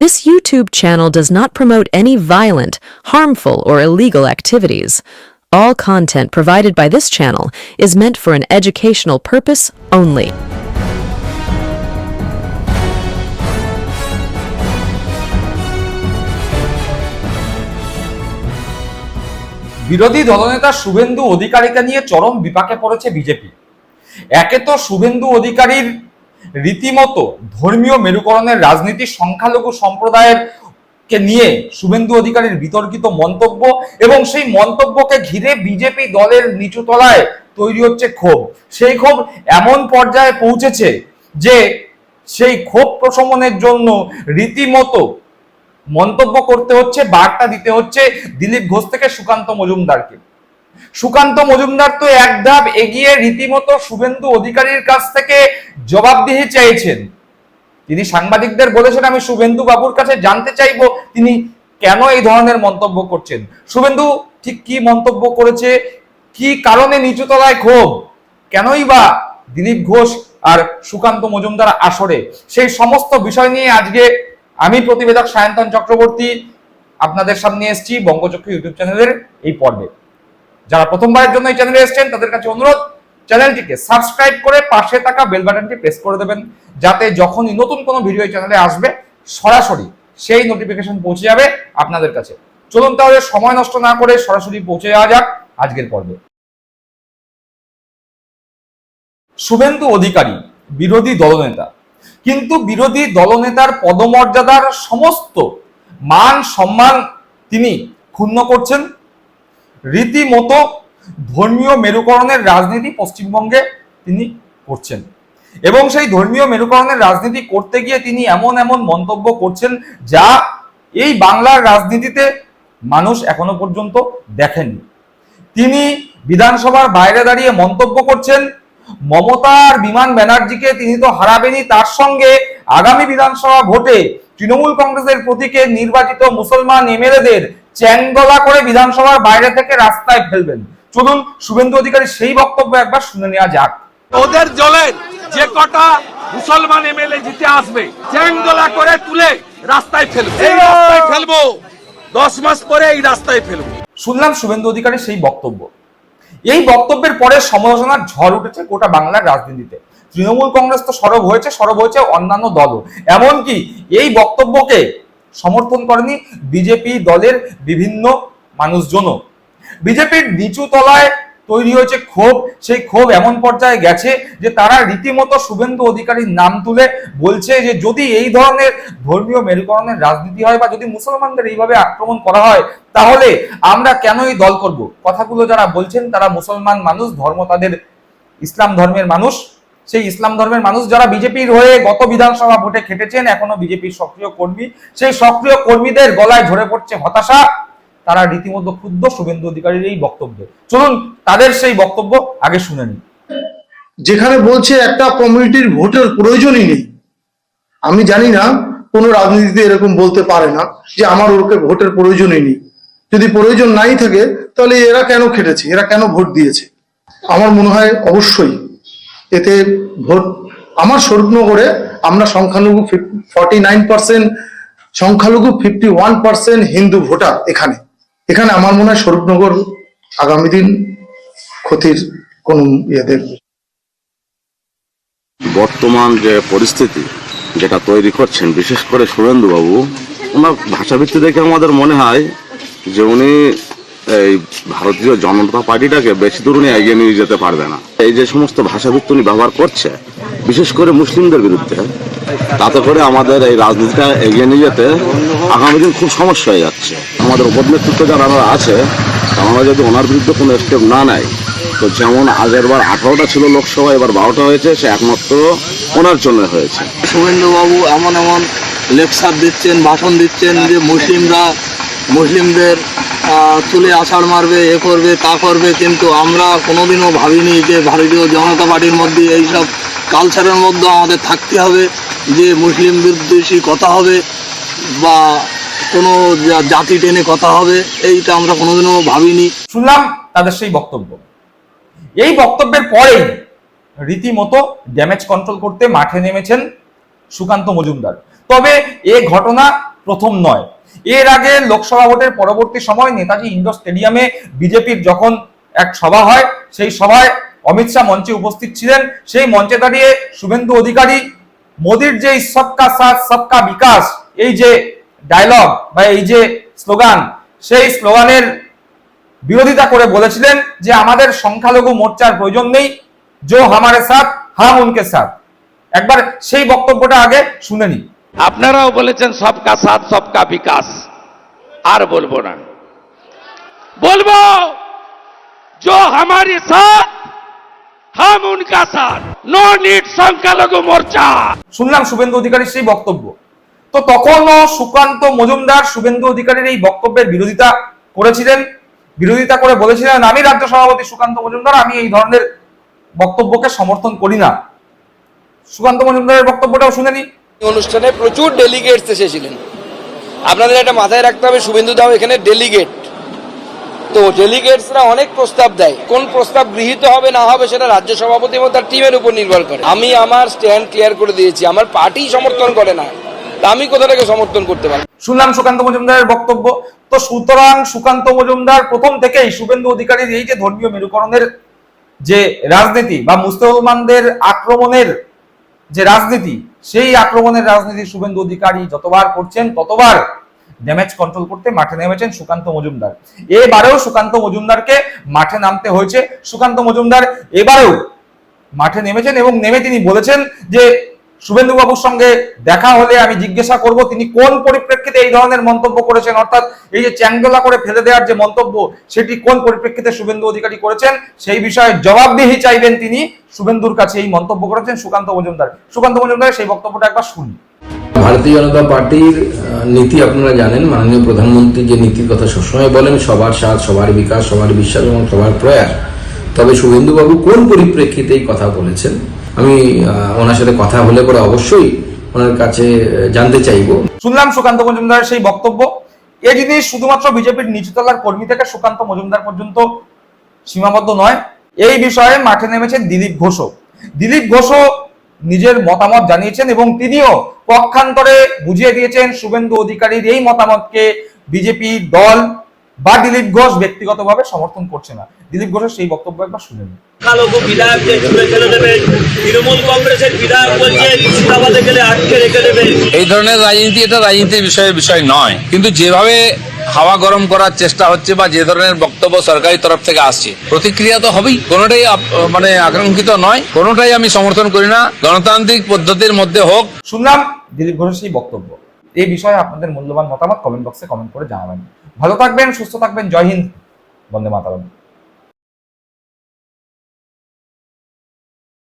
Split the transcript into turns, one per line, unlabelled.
This YouTube channel does not promote any violent, harmful, or illegal activities. All content provided by this channel is meant for an educational purpose only.
বিরোধী দলনেতা শুভেন্দু অধিকারীকে নিয়ে চরম বিপাকে পড়েছে BJP একে তো শুভেন্দু অধিকারীর রীতিমতো ধর্মীয় মেরুকরণের রাজনীতি সংখ্যালঘু সম্প্রদায়ের কে নিয়ে শুভেন্দু অধিকারীর বিতর্কিত মন্তব্য এবং সেই মন্তব্যকে ঘিরে বিজেপি দলের নিচু তলায় তৈরি হচ্ছে ক্ষোভ। সেই ক্ষোভ এমন পর্যায়ে পৌঁছেছে যে সেই ক্ষোভ প্রশমনের জন্য রীতিমতো মন্তব্য করতে হচ্ছে, বার্তা দিতে হচ্ছে দিলীপ ঘোষ থেকে সুকান্ত মজুমদারকে। সুকান্ত মজুমদার তো এক ধাপ এগিয়ে রীতিমতো শুভেন্দু অধিকারীর কাছ থেকে জবাবদিহি চাইছেন তিনি সাংবাদিকদের বলেছেন, আমি শুভেন্দু বাবুর কাছে জানতে চাইব, তিনি কেন এই ধরনের মন্তব্য করছেন? শুভেন্দু ঠিক কি মন্তব্য করেছে? কি কারণে নিচুতলায় ক্ষোভ? কেনই বা দিলীপ ঘোষ আর সুকান্ত মজুমদার আসরে? সেই সমস্ত বিষয় নিয়ে আজকে আমি প্রতিবেদক সায়ন্তন চক্রবর্তী আপনাদের সামনে এসেছি বঙ্গচক্র ইউটিউব চ্যানেলের এই পর্বে। যারা প্রথমবারের জন্য এই চ্যানেলে এসেছেন, তাদের কাছে অনুরোধ চ্যানেলটিকে সাবস্ক্রাইব করে পাশে থাকা বেল বাটনটি প্রেস করে দেবেন, যাতে যখনই নতুন কোনো ভিডিও এই চ্যানেলে আসবে, সরাসরি সেই নোটিফিকেশন পৌঁছে যাবে আপনাদের কাছে। চলুন তাহলে সময় নষ্ট না করে সরাসরি পৌঁছে যাওয়া যাক আজকের পর্বে। শুভেন্দু অধিকারী, বিরোধী দলনেতা। কিন্তু বিরোধী দলনেতার পদমর্যাদার সমস্ত মান সম্মান তিনি ক্ষুণ্ণ করছেন। রীতিমতো ধর্মীয় মেরুকরণের রাজনীতি পশ্চিমবঙ্গে তিনি করছেন। এবং সেই ধর্মীয় মেরুকরণের রাজনীতি করতে গিয়ে তিনি এমন এমন মন্তব্য করছেন যা এই বাংলার রাজনীতিতে মানুষ এখনও পর্যন্ত দেখেননি। তিনি বিধানসভার বাইরে দাঁড়িয়ে মন্তব্য করছেন, মমতার বিমান ব্যানার্জিকে তিনি তো হারাবেনই, তার সঙ্গে আগামী বিধানসভা ভোটে তৃণমূল কংগ্রেসের প্রতীকে নির্বাচিত মুসলমান এমএলএদের চ্যাংদলা করে বিধানসভার বাইরে থেকে রাস্তায় ফেলবেন। চলুন শুভেন্দু অধিকারী সেই বক্তব্য একবার শুনে নেওয়া যাক।
ওদের দলের যে কটা মুসলমান এমএলএ জিতে আসবে চ্যাংদোলা করে তুলে রাস্তায় ফেলব। এই রাস্তায় ফেলব। দশ মাস পরে এই রাস্তায় ফেলব।
শুনলাম শুভেন্দু অধিকারী সেই বক্তব্য। এই বক্তব্যের পরে সমালোচনার ঝড় উঠেছে গোটা বাংলার রাজনীতিতে। তৃণমূল কংগ্রেস তো সরব হয়েছে সরব হয়েছে অন্যান্য দলও। এমনকি এই বক্তব্যকে সমর্থন করেনি বিজেপি দলের বিভিন্ন মানুষজনও। বিজেপির নিচু তলায় তৈরি হয়েছে ক্ষোভ, সেই ক্ষোভ এমন পর্যায়ে গেছে যে তারা রীতিমতো শুভেন্দু অধিকারীর নাম তুলে বলছে যে যদি এই ধরনের ধর্মীয় মেরুকরণের রাজনীতি হয় বা যদি মুসলমানদের এইভাবে আক্রমণ করা হয়, তাহলে আমরা কেন এই দল করব? কথাগুলো যারা বলছেন তারা মুসলমান মানুষ, ধর্ম তাদের ইসলাম ধর্মের মানুষ। সেই ইসলাম ধর্মের মানুষ যারা বিজেপির হয়ে গত বিধানসভা ভোটে খেটেছেন, এখনও বিজেপির সক্রিয় কর্মী, সেই সক্রিয় কর্মীদের গলায় ঝরে পড়ছে হতাশা। তারা রীতিমতো ক্ষুদ্র শুভেন্দু অধিকারীর এই বক্তব্যে। চলুন, তাদের সেই বক্তব্য আগে শুনে নিই।
যেখানে বলছে একটা কমিউনিটির ভোটের প্রয়োজনই নেই। আমি জানি না, কোনো রাজনীতিতে এরকম বলতে পারে না যে আমার ওরকে ভোটের প্রয়োজনই নেই। যদি প্রয়োজন নাই থাকে, তাহলে এরা কেন খেটেছে? এরা কেন ভোট দিয়েছে? আমার মনে হয় অবশ্যই এতে ভোট আমার স্বরূপনগরে আমরা সংখ্যালঘু ফর্টি নাইন পার্সেন্ট সংখ্যালঘু fifty one percent Hindu voter এখানে। এখানে আমার মনে হয় স্বরূপনগর আগামী দিন ক্ষতির কোনো ইয়ে দেখবে।
বর্তমান যে পরিস্থিতি যেটা তৈরি করছেন, বিশেষ করে সুরেন্দ্রবাবু, ওনার ভাষাভিত্তি দেখে আমাদের মনে হয় যে উনি এই ভারতীয় জনতা পার্টিটাকে বেশি দূর উনি এগিয়ে নিয়ে যেতে পারবে না। এই যে সমস্ত ভাষাভিত্তি উনি ব্যবহার করছে, বিশেষ করে মুসলিমদের বিরুদ্ধে, তাতে করে আমাদের এই রাজনীতিটা এগিয়ে নিয়ে যেতে আগামী দিন খুব সমস্যা হয়ে যাচ্ছে। আমাদের উপর নেতৃত্ব যারা আছে আমরা যদি ওনার বিরুদ্ধে কোনো স্টেপ না নেয়, তো যেমন আগের বার আঠারোটা ছিল লোকসভা, এবার বারোটা হয়েছে, সে একমাত্র ওনার জন্য হয়েছে।
শুভেন্দুবাবু এমন এমন লেকচার দিচ্ছেন, ভাষণ দিচ্ছেন যে মুসলিমরা, মুসলিমদের তুলে আছাড় মারবে, এ করবে, তা করবে, কিন্তু আমরা কোনোদিনও ভাবিনি যে ভারতীয় জনতা পার্টির মধ্যে এইসব কালচারের মধ্যে আমাদের থাকতে হবে, যে মুসলিম বিদ্বেষী কথা হবে বা কোনো জাতি টেনে কথা হবে, এইটা আমরা কোনোদিনও ভাবিনি।
শুনলাম তাদের সেই বক্তব্য। এই বক্তব্যের পরেই রীতিমতো ড্যামেজ কন্ট্রোল করতে মাঠে নেমেছেন সুকান্ত মজুমদার। তবে এ ঘটনা প্রথম নয় এর আগে লোকসভা ভোটের পরবর্তী সময় নেতাজি ইন্ডোর স্টেডিয়ামে বিজেপির যখন এক সভা হয়, সেই সভায় অমিত শাহ মঞ্চে উপস্থিত ছিলেন। সেই মঞ্চে দাঁড়িয়ে শুভেন্দু অধিকারী, মোদির যে সবকা সাথ, সবকা বিকাশ, এই যে ডায়লগ বা এই যে স্লোগান সেই স্লোগানের বিরোধিতা করে বলেছিলেন যে, আমাদের সংখ্যালঘু মোর্চার প্রয়োজন নেই জো হামারে সাথ, হাম উনকে সাথ। একবার সেই বক্তব্যটা আগে শুনে নি
আপনারাও বলেছেন সবকা সাথ সবকা বিকাশ আর বলবো না বলবো जो हमारे साथ हम उनका साथ नो नीड সংখ্যালঘু মোর্চা
শুনলাম শুভেন্দু অধিকারীর সেই বক্তব্য তো তখনও সুকান্ত মজুমদার শুভেন্দু অধিকারীর এই বক্তব্যের বিরোধিতা করেছিলেন বিরোধিতা করে বলেছিলেন আমি রাজ্য সভাপতি সুকান্ত মজুমদার আমি এই ধরনের বক্তব্যকে সমর্থন করি না সুকান্ত মজুমদারের বক্তব্যটাও শুনে নি
অনুষ্ঠানে প্রচুর ডেলিগেটস এসেছিলেন। আপনাদের একটা মাথায় রাখতে হবে, শুভেন্দু দাও এখানে ডেলিগেট তো ডেলিগেটসরা অনেক প্রস্তাব দেয়। কোন প্রস্তাব গৃহীত হবে, না হবে, সেটা রাজ্য সভাপতি এবং তার টিমের উপর নির্ভর করে। আমি আমার স্ট্যান্ড ক্লিয়ার করে দিয়েছি, আমার পার্টি সমর্থন করে না। আমি কোথা থেকে সমর্থন করতে পারি?
শুনলাম সুকান্ত মজুমদারের বক্তব্য। তো সুতরাং সুকান্ত মজুমদার প্রথম থেকেই শুভেন্দু অধিকারীর এই যে ধর্মীয় মেরুকরণের যে রাজনীতি বা মুসলমানদের আক্রমণের যে রাজনীতি সেই আক্রমণের রাজনীতি শুভেন্দু অধিকারী যতবার করছেন, ততবার ড্যামেজ কন্ট্রোল করতে মাঠে নেমেছেন সুকান্ত মজুমদার। এবারেও সুকান্ত মজুমদারকে মাঠে নামতে হয়েছে। সুকান্ত মজুমদার এবারেও মাঠে নেমেছেন এবং নেমে তিনি বলেছেন যে শুভেন্দু বাবুর সঙ্গে দেখা হলে আমি জিজ্ঞাসা করব তিনি কোন পরিপ্রেক্ষিতে এই ধরনের মন্তব্য করেছেন? অর্থাৎ এই যে চ্যাংদোলা করে ফেলে দেওয়ার যে মন্তব্য, সেটি কোন পরিপ্রেক্ষিতে শুভেন্দু অধিকারী করেছেন? সেই বিষয়ে জবাবদিহি চাইবেন তিনি। শুভেন্দুর কাছে এই মন্তব্য করেছেন সুকান্ত মজুমদার। সুকান্ত মজুমদারের সেই বক্তব্যটা একবার শুনি
ভারতীয় জনতা পার্টির নীতি আপনারা জানেন, মাননীয় প্রধানমন্ত্রী যে নীতির কথা সবসময় বলেন, সবার সাথ, সবার বিকাশ, সবার বিশ্বাস এবং সবার প্রয়াস। তবে শুভেন্দুবাবু কোন পরিপ্রেক্ষিতে এই কথা বলেছেন? আমি ওনার সাথে কথা হলে পরে অবশ্যই ওনার কাছে জানতে চাইব।
শুনলাম সুকান্ত মজুমদারের সেই বক্তব্য। এই জিনিস শুধুমাত্র বিজেপির নিচতলার কর্মী থেকে সুকান্ত মজুমদার পর্যন্ত সীমাবদ্ধ নয়, এই বিষয়ে মাঠে নেমেছেন দিলীপ ঘোষ দিলীপ ঘোষ নিজের মতামত জানিয়েছেন এবং তিনিও পক্ষান্তরে বুঝিয়ে দিয়েছেন শুভেন্দু অধিকারীর এই মতামতকে বিজেপি দল বা দিলীপ ঘোষ ব্যক্তিগতভাবে সমর্থন করছে না। দিলীপ ঘোষের সেই বক্তব্য একবার শুনে নিন।
ছুড়ে ফেলে দেবে তৃণমূল কংগ্রেসের বিধায়ক বলছে মুর্শিদাবাদে গেলে আটকে রেখে দেবে।
এই ধরনের রাজনীতি এটা রাজনীতির বিষয়ের বিষয় নয়। কিন্তু যেভাবে হাওয়া গরম করার চেষ্টা হচ্ছে বা যে ধরনের বক্তব্য সরকারি তরফ থেকে আসছে প্রতিক্রিয়া তো হবেই। কোনোটাই মানে আকাঙ্ক্ষিত নয়। কোনোটাই আমি সমর্থন করি না। গণতান্ত্রিক পদ্ধতির মধ্যে হোক।
শুনলাম দিলীপ ঘোষের সেই বক্তব্য। এই বিষয়ে আপনাদের মূল্যবান মতামত কমেন্ট বক্সে কমেন্ট করে জানাবেন। ভালো থাকবেন, সুস্থ থাকবেন, জয় হিন্দ, বন্দে মাতারাম।